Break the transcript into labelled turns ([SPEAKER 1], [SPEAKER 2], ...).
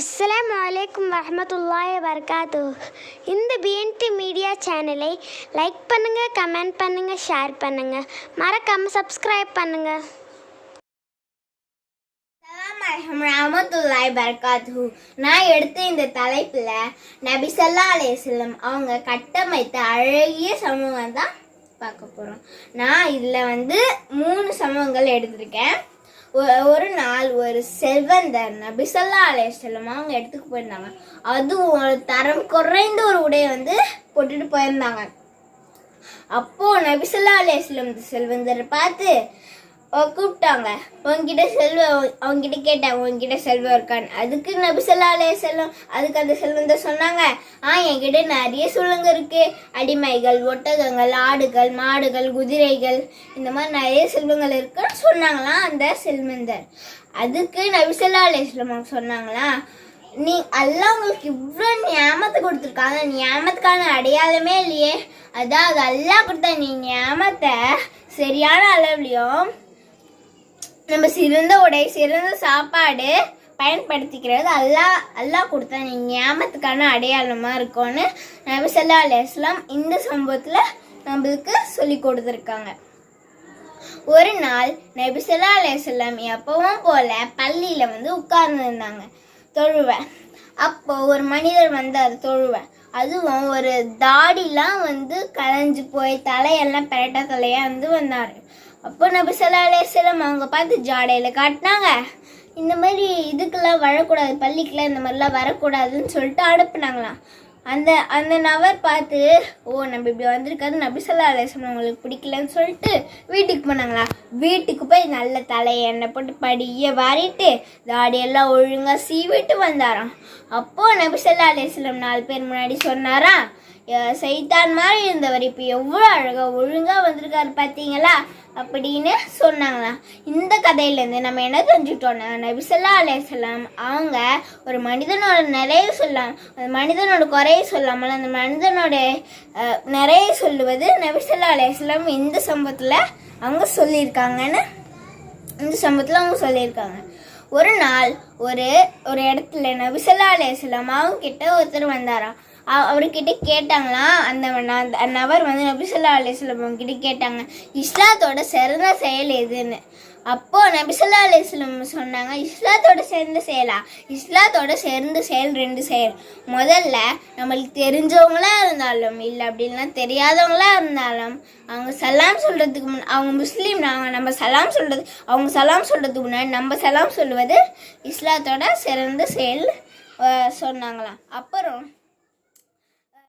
[SPEAKER 1] அஸ்லாம் வலைக்கம் வரமத்துல்லாய் வர்காது இந்த பிஎன்டி மீடியா சேனலை லைக் பண்ணுங்கள் கமெண்ட் பண்ணுங்கள் ஷேர் பண்ணுங்கள் மறக்காமல் சப்ஸ்கிரைப் பண்ணுங்கள்
[SPEAKER 2] அஸ்ஸலாமு ரஹமத்துல்லாஹி நான் எடுத்த இந்த தலைப்பில் நபிசல்லா ஸல்லல்லாஹு அவங்க கட்டமைத்த அழகிய சமூகம் தான் பார்க்க போகிறோம் நான் இதில் வந்து மூணு சமூகங்கள் எடுத்திருக்கேன். ஒரு நாள் ஒரு செல்வந்தர் நபிசல்லா ஸல்லல்லாஹு அவங்க இடத்துக்கு போயிருந்தாங்க. அதுவும் ஒரு தரம் குறைந்த ஒரு உடையை வந்து போட்டுட்டு போயிருந்தாங்க. அப்போ நபிசல்லா அலையம் செல்வந்தரை பார்த்து கூப்பிட்டாங்க. உங்ககிட்ட செல்வ அவங்ககிட்ட கேட்டேன் உங்ககிட்ட செல்வம் இருக்கான்னு. அதுக்கு நபிசல்லாலே செல்வம் அதுக்கு அந்த செல்வந்தர் சொன்னாங்க. ஆ என்கிட்ட நிறைய சொல்லுங்க இருக்கு. அடிமைகள் ஒட்டகங்கள் ஆடுகள் மாடுகள் குதிரைகள் இந்த மாதிரி நிறைய செல்வங்கள் இருக்குன்னு சொன்னாங்களாம் அந்த செல்வந்தர். அதுக்கு நபிசல்லா அலையம் சொன்னாங்களா நீ எல்லாம் உங்களுக்கு இவ்வளோ ஞாபகத்தை கொடுத்துருக்காங்க. ஞாபகத்துக்கான அடையாளமே இல்லையே. அதுதான் அது அல்லா கொடுத்த நீ ஞாபகத்தை சரியான அளவுலையும் நம்ம சிறந்த உடை சிறந்த சாப்பாடு பயன்படுத்திக்கிறது அல்லாஹ் அல்லாஹ் கொடுத்த ஞாபகத்துக்கான அடையாளமாக இருக்கும்னு நபி ஸல்லல்லாஹு இந்த சம்பவத்தில் நம்மளுக்கு சொல்லி கொடுத்துருக்காங்க. ஒரு நாள் நபி ஸல்லல்லாஹு எப்பவும் போல பள்ளியில வந்து உட்கார்ந்துருந்தாங்க. தொழுவேன் அப்போ ஒரு மனிதர் வந்தார் தொழுவேன் அதுவும் ஒரு தாடிலாம் வந்து கலைஞ்சு போய் தலையெல்லாம் பெரட்ட தலையா வந்து வந்தார். அப்போ நபி ஸல்லல்லாஹு அலையம் அவங்க பார்த்து ஜாடையில காட்டினாங்க. இந்த மாதிரி இதுக்கெல்லாம் வரக்கூடாது பள்ளிக்கெல்லாம் இந்த மாதிரிலாம் வரக்கூடாதுன்னு சொல்லிட்டு அனுப்புனாங்களாம். அந்த அந்த நபர் பார்த்து ஓ நம்ம இப்படி வந்திருக்காரு நபி சொல்லா அலேசம் அவங்களுக்கு பிடிக்கலன்னு சொல்லிட்டு வீட்டுக்கு போனாங்களா வீட்டுக்கு போய் நல்ல தலையை எண்ணெய் போட்டு படிய வாரிட்டு தாடியெல்லாம் ஒழுங்காக சீவிட்டு வந்தாராம். அப்போது நபி சொல்லா அலேஸ்லம் நாலு பேர் முன்னாடி சொன்னாராம். செய்தான் மாதிரி இருந்தவர். இப்போ எவ்வளோ அழகாக ஒழுங்காக வந்திருக்காரு பார்த்தீங்களா அப்படின்னு சொன்னாங்களாம். இந்த கதையிலேருந்து நம்ம என்ன தெரிஞ்சுக்கிட்டோம்னா நபிசல்லா அலையம் அவங்க ஒரு மனிதனோட நிறைய சொல்லலாம் அந்த மனிதனோட குறைய சொல்லாமல் அந்த மனிதனோட நிறைய சொல்லுவது நபிசல்லா அலையம் இந்த சம்பவத்தில் அவங்க சொல்லியிருக்காங்கன்னு இந்த சம்பவத்தில் அவங்க சொல்லியிருக்காங்க. ஒரு நாள் ஒரு ஒரு இடத்துல நபிசல்லா அலையம் அவங்க கிட்ட ஒருத்தர் வந்தாராம். அவர்கிட்ட கேட்டாங்களாம் அந்த அந்த நபர் வந்து நபிசல்லா அலிஸ்லம் கிட்ட கேட்டாங்க இஸ்லாத்தோட சிறந்த செயல் எதுன்னு? அப்போ நபிசல்லா அலிஸ்லம் சொன்னாங்க இஸ்லாத்தோட சேர்ந்த செயலா? இஸ்லாத்தோட சேர்ந்த செயல் ரெண்டு செயல். முதல்ல நம்மளுக்கு தெரிஞ்சவங்களா இருந்தாலும் இல்லை அப்படின்னா தெரியாதவங்களா இருந்தாலும் அவங்க சலாம் சொல்றதுக்கு முன் அவங்க முஸ்லீம் நாங்கள் நம்ம சலாம் சொல்றது அவங்க சலாம் சொல்றதுக்கு முன்னாடி நம்ம சலாம் சொல்லுவது இஸ்லாத்தோட சிறந்த செயல் சொன்னாங்களாம். அப்புறம்